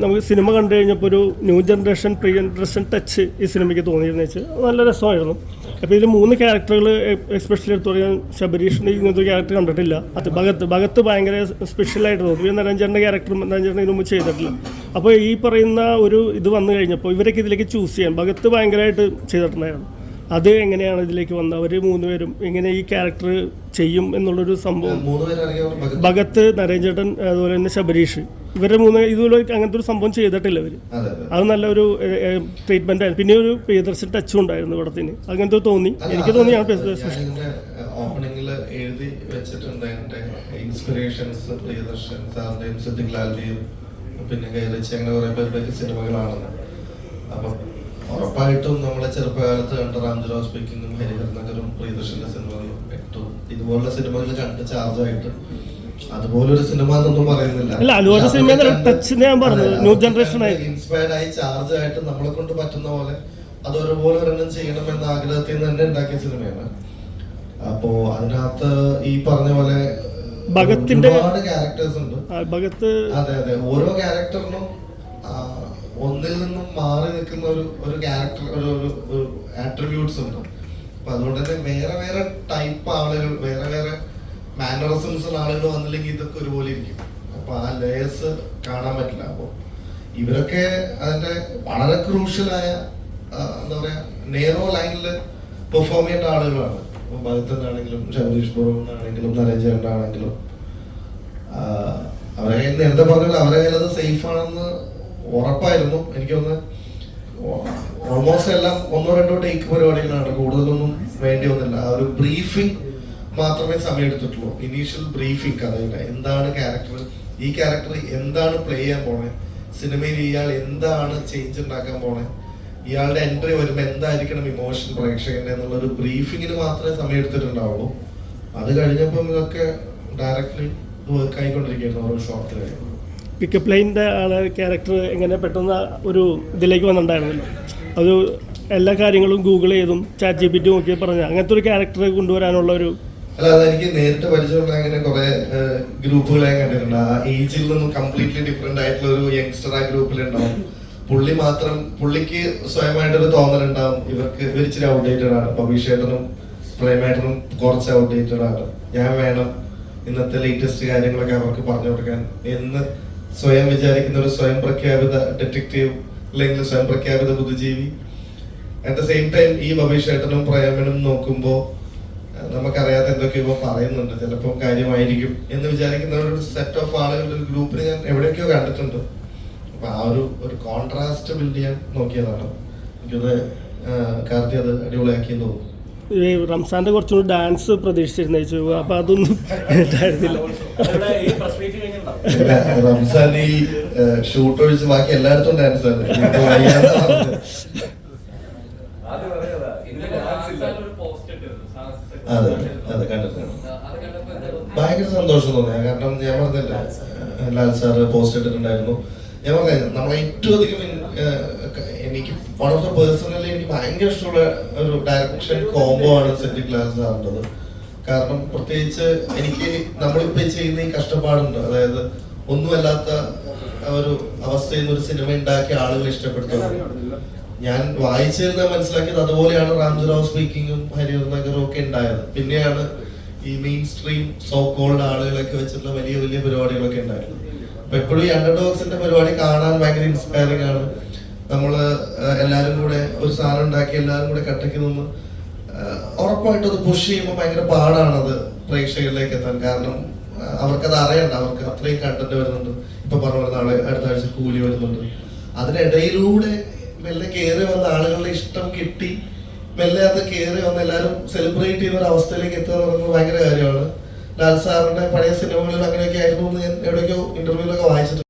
നമുക്ക് സിനിമ കണ്ടു കഴിഞ്ഞപ്പോൾ ഒരു new generation pre generation touch ഈ സിനിമയ്ക്ക് തോന്നിയിരുന്നു വെച്ച് നല്ല രസമായിരുന്നു. അപ്പോൾ ഇതിൽ മൂന്ന് ക്യാരക്ടറുകൾ എക്സ്പെഷ്യലി എടുത്തു പറയാൻ ശബരീഷിന്റെ ഇങ്ങനത്തെ ഒരു ക്യാരക്ടർ കണ്ടിട്ടില്ല. അത് ഭഗത്ത് ഭഗത്ത് ഭയങ്കര സ്പെഷ്യലായിട്ട് തോന്നി. പിന്നെ ക്യാരക്ടറും ഇതിനു മുമ്പ് ചെയ്തിട്ടില്ല. അപ്പോൾ ഈ പറയുന്ന ഒരു ഇത് വന്നു കഴിഞ്ഞപ്പോൾ ഇവരൊക്കെ ഇതിലേക്ക് ചൂസ് ചെയ്യാൻ ഭഗത്ത് ഭയങ്കരമായിട്ട് ചെയ്തിട്ടുണ്ടായിരുന്നു. അത് എങ്ങനെയാണ് ഇതിലേക്ക് വന്നത്? അവർ മൂന്നുപേരും എങ്ങനെ ഈ ക്യാരക്ടർ ചെയ്യും എന്നുള്ളൊരു സംഭവം. ഭഗത്ത് നരേഞ്ചേട്ടൻ അതുപോലെ തന്നെ ശബരീഷ്. ഇവരുടെ മൂന്ന് ഇതുപോലെ അങ്ങനത്തെ ഒരു സംഭവം ചെയ്തിട്ടില്ല ഇവർ അതെ നല്ലൊരു ട്രീറ്റ്മെന്റ് ആയിരുന്നു. പിന്നെ ഒരു പ്രിയദർശൻ ടച്ചും ഉണ്ടായിരുന്നു പടത്തിന്. അങ്ങനത്തെ തോന്നി. എനിക്ക് തോന്നി ഞാൻ ഓപ്പണിംഗിൽ എഴുതി വെച്ചിട്ടുണ്ട് ഇൻസ്പിറേഷൻസ് പ്രിയദർശൻ പിന്നെ കൈറിച്ച് അങ്ങനെ കുറെ പേരുടെയൊക്കെ സിനിമകളാണെന്ന്. അപ്പം ഉറപ്പായിട്ടും നമ്മളെ ചെറുപ്പകാലത്ത് കണ്ട റാംജുരാവ് സ്പീക്കിങ്ങും ഹരിഹർ നഗറും പ്രിയദർശന്റെ സിനിമകളും ഏറ്റവും ഇതുപോലുള്ള സിനിമകൾ കണ്ട് ചാർജായിട്ട് അതുപോലൊരു സിനിമ എന്നൊന്നും പറയുന്നില്ല. ഇൻസ്പയർഡ് ആയി. ചാർജ് ആയിട്ട് നമ്മളെ കൊണ്ട് പറ്റുന്ന പോലെ അത് ഒരുപോലെ ഒരെണ്ണം ചെയ്യണം എന്ന ആഗ്രഹത്തിൽ നിന്ന് തന്നെ ഉണ്ടാക്കിയ സിനിമയാണ് അപ്പോ അതിനകത്ത് ഈ പറഞ്ഞ പോലെ ഭഗത്തിന്റെ- ഒരുപാട് ക്യാരക്ടേഴ്സ് ഉണ്ട്. അതെ അതെ. ഓരോ ക്യാരക്ടറിനും ഒന്നിൽ നിന്നും മാറി നിൽക്കുന്ന ഒരു ഒരു ക്യാരക്ടർ ഒരു ഒരു ആട്രിബ്യൂട്ട്സ് ഉണ്ട്. അപ്പൊ അതുകൊണ്ട് തന്നെ വേറെ വേറെ ടൈപ്പ് ആളുകൾ വേറെ വേറെ മാനറിസംസ് ആളുകൾ വന്നില്ലെങ്കിൽ ഇതൊക്കെ ഒരുപോലെ ഇരിക്കും. അപ്പൊ ആ ലേയേഴ്സ് കാണാൻ പറ്റില്ല. അപ്പൊ ഇവരൊക്കെ അതിന്റെ വളരെ ക്രൂഷ്യലായ എന്താ പറയാ നേരോ ലൈനിൽ പെർഫോം ചെയ്യേണ്ട ആളുകളാണ്. ഭഗത്തനാണെങ്കിലും ശബരീഷ് ബോറോണാണെങ്കിലും നരേഞ്ചേട്ടനാണെങ്കിലും ആഹ് അവരെ നേരത്തെ പറഞ്ഞല്ലോ അവരെ കയ്യിൽ അത് സേഫ് ആണെന്ന് ഉറപ്പായിരുന്നു. എനിക്കൊന്ന് ഓൾമോസ്റ്റ് എല്ലാം ഒന്നോ രണ്ടോ ടേക്ക് പരിപാടികളാണ് കൂടുതലൊന്നും വേണ്ടി വന്നില്ല. ആ ഒരു ബ്രീഫിംഗ് മാത്രമേ സമയം എടുത്തിട്ടുള്ളൂ. ഇനീഷ്യൽ ബ്രീഫിംഗ് കഥയുടെ എന്താണ് ക്യാരക്ടർ ഈ ക്യാരക്ടർ എന്താണ് പ്ലേ ചെയ്യാൻ പോണേ സിനിമയിൽ ഇയാൾ എന്താണ് ചേഞ്ച് ഉണ്ടാക്കാൻ പോണേ ഇയാളുടെ എൻട്രി വരുമ്പോൾ എന്തായിരിക്കണം ഇമോഷൻ പ്രേക്ഷകന്റെ എന്നുള്ള ഒരു ബ്രീഫിങ്ങിന് മാത്രമേ സമയം എടുത്തിട്ടുണ്ടാവുള്ളൂ. അത് കഴിഞ്ഞപ്പം ഇതൊക്കെ ഡയറക്ട്ലി വർക്ക് ആയിക്കൊണ്ടിരിക്കുകയായിരുന്നു ഓരോ ഷോർട്ട് കഴിയുമ്പോൾ പിക്കപ്പ് ലൈനിന്റെ ആളെ ക്യാരക്ടർ എങ്ങനെ പെട്ടെന്ന് ഒരു ഇതിലേക്ക് വന്നിട്ടുണ്ടായിരുന്നല്ലോ. അത് എല്ലാ കാര്യങ്ങളും ഗൂഗിൾ ചെയ്തും ചാറ്റ് ജി പി ടി നോക്കി പറഞ്ഞ. അങ്ങനത്തെ ഒരു ക്യാരക്ടർ കൊണ്ടുവരാനുള്ള ഒരു അല്ല അതെനിക്ക് നേരിട്ട് പരിചയമുള്ള അങ്ങനെ കുറെ ഗ്രൂപ്പുകളെ കണ്ടിട്ടുണ്ട്. ആ ഏജിൽ നിന്നും കംപ്ലീറ്റ്ലി ഡിഫറെന്റ് ആയിട്ടുള്ള ഒരു യങ്സ്റ്റർ ആ ഗ്രൂപ്പിൽ ഉണ്ടാവും പുള്ളി മാത്രം പുള്ളിക്ക് സ്വയമായിട്ടൊരു തോന്നലുണ്ടാവും. ഇവർക്ക് ഇവർ ഇച്ചിരി ഔട്ട്ഡേറ്റഡ് ആണ്. പബ്ലിഷേട്ടനും പ്രേമേട്ടനും കുറച്ച് ഔട്ട്ഡേറ്റഡ് ആണ്. ഞാൻ വേണം ഇന്നത്തെ ലേറ്റസ്റ്റ് കാര്യങ്ങളൊക്കെ അവർക്ക് പറഞ്ഞു കൊടുക്കാൻ. എന്ന് സ്വയം വിചാരിക്കുന്ന ഒരു സ്വയം പ്രഖ്യാപിത ഡിറ്റക്റ്റീവ് അല്ലെങ്കിൽ സ്വയം പ്രഖ്യാപിത ബുദ്ധിജീവി. അറ്റ് ദ സെയിം ടൈം ഈ ബബീഷേട്ടനും പ്രേമനും നോക്കുമ്പോൾ നമുക്കറിയാത്ത എന്തൊക്കെയോ പറയുന്നുണ്ട്. ചിലപ്പോൾ കാര്യമായിരിക്കും എന്ന് വിചാരിക്കുന്ന ഒരു സെറ്റ് ഓഫ് ആളുകളുടെ ഒരു ഗ്രൂപ്പിനെ ഞാൻ എവിടെയൊക്കെയോ കണ്ടിട്ടുണ്ട്. അപ്പൊ ആ ഒരു ഒരു കോൺട്രാസ്റ്റ് ബിൽഡ് ചെയ്യാൻ നോക്കിയതാണ്. എനിക്കത് കാർത്തി അത് അടിപൊളിയാക്കിയെന്ന് തോന്നുന്നു. ഈ റംസാന്റെ കുറച്ചുകൂടി ഡാൻസ് പ്രതീക്ഷിച്ചിരുന്നു അപ്പൊ അതൊന്നും ഉണ്ടായിരുന്നില്ല ഇല്ല, റംസാൻ ഈ ഷൂട്ട് ഒഴിച്ച് ബാക്കി എല്ലായിടത്തും ഡാൻസ് ആണ്. അതെ അതെ കണ്ടിട്ടുണ്ട്. ഭയങ്കര സന്തോഷം തോന്നിയാ കാരണം ഞാൻ പറഞ്ഞില്ല ലാൽ സാറ് പോസ്റ്റ് ഇട്ടിട്ടുണ്ടായിരുന്നു. ഞാൻ പറഞ്ഞു നമ്മളെ ഏറ്റവും അധികം എനിക്ക് വൺ ഓഫ് ദ പേഴ്സണലി എനിക്ക് ഭയങ്കര ഇഷ്ടമുള്ള ഒരു ഡയറക്ഷൻ കോംബോ ആണ് സെന്റ് ക്ലാസ് ആവേണ്ടത് കാരണം പ്രത്യേകിച്ച് എനിക്ക് നമ്മളിപ്പോ ചെയ്യുന്ന ഈ കഷ്ടപ്പാടുണ്ട്. അതായത് ഒന്നുമല്ലാത്ത ഒരു അവസ്ഥയിൽ നിന്ന് ഒരു സിനിമ ഉണ്ടാക്കി ആളുകൾ ഇഷ്ടപ്പെടുന്നത് ഞാൻ വായിച്ചിരുന്ന മനസ്സിലാക്കിയത് അതുപോലെയാണ് റാംജുറാവ് സ്പീക്കിങ്ങും ഹരിഹർ നഗറും ഒക്കെ ഉണ്ടായത് പിന്നെയാണ് ഈ മെയിൻ സ്ട്രീം സോ കോൾഡ് ആളുകളൊക്കെ വെച്ചിട്ടുള്ള വലിയ വലിയ പരിപാടികളൊക്കെ ഉണ്ടായിരുന്നു അപ്പൊ എപ്പോഴും ഈ അണ്ടർഡോഗ്സിന്റെ പരിപാടി കാണാൻ ഭയങ്കര ഇൻസ്പയറിംഗ് ആണ്. നമ്മൾ എല്ലാരും കൂടെ ഒരു സാധനം ഉണ്ടാക്കി എല്ലാരും കൂടെ കട്ടയ്ക്ക് നിന്ന് ഉറപ്പായിട്ട് അത് പുഷ് ചെയ്യുമ്പോൾ ഭയങ്കര പാടാണത് പ്രേക്ഷകരിലേക്ക് എത്താൻ. കാരണം അവർക്കത് അറിയണ്ട. അവർക്ക് അത്രയും കണ്ടന്റ് വരുന്നുണ്ട്. ഇപ്പൊ പറഞ്ഞ നാളെ അടുത്ത ആഴ്ച കൂലി വരുന്നുണ്ട്. അതിനിടയിലൂടെ മെല്ലെ കയറി വന്ന ആളുകളുടെ ഇഷ്ടം കിട്ടി. മെല്ലെ അത് കയറി വന്ന് എല്ലാവരും സെലിബ്രേറ്റ് ചെയ്യുന്ന ഒരു അവസ്ഥയിലേക്ക് എത്തുക എന്ന് പറയുന്നത് ഭയങ്കര കാര്യമാണ്. ലാൽ സാറിന്റെ പഴയ സിനിമകളിൽ അങ്ങനെയൊക്കെ ആയിരുന്നു എന്ന് എവിടെയൊക്കെയോ ഇന്റർവ്യൂലൊക്കെ വായിച്ചിട്ടുണ്ട്.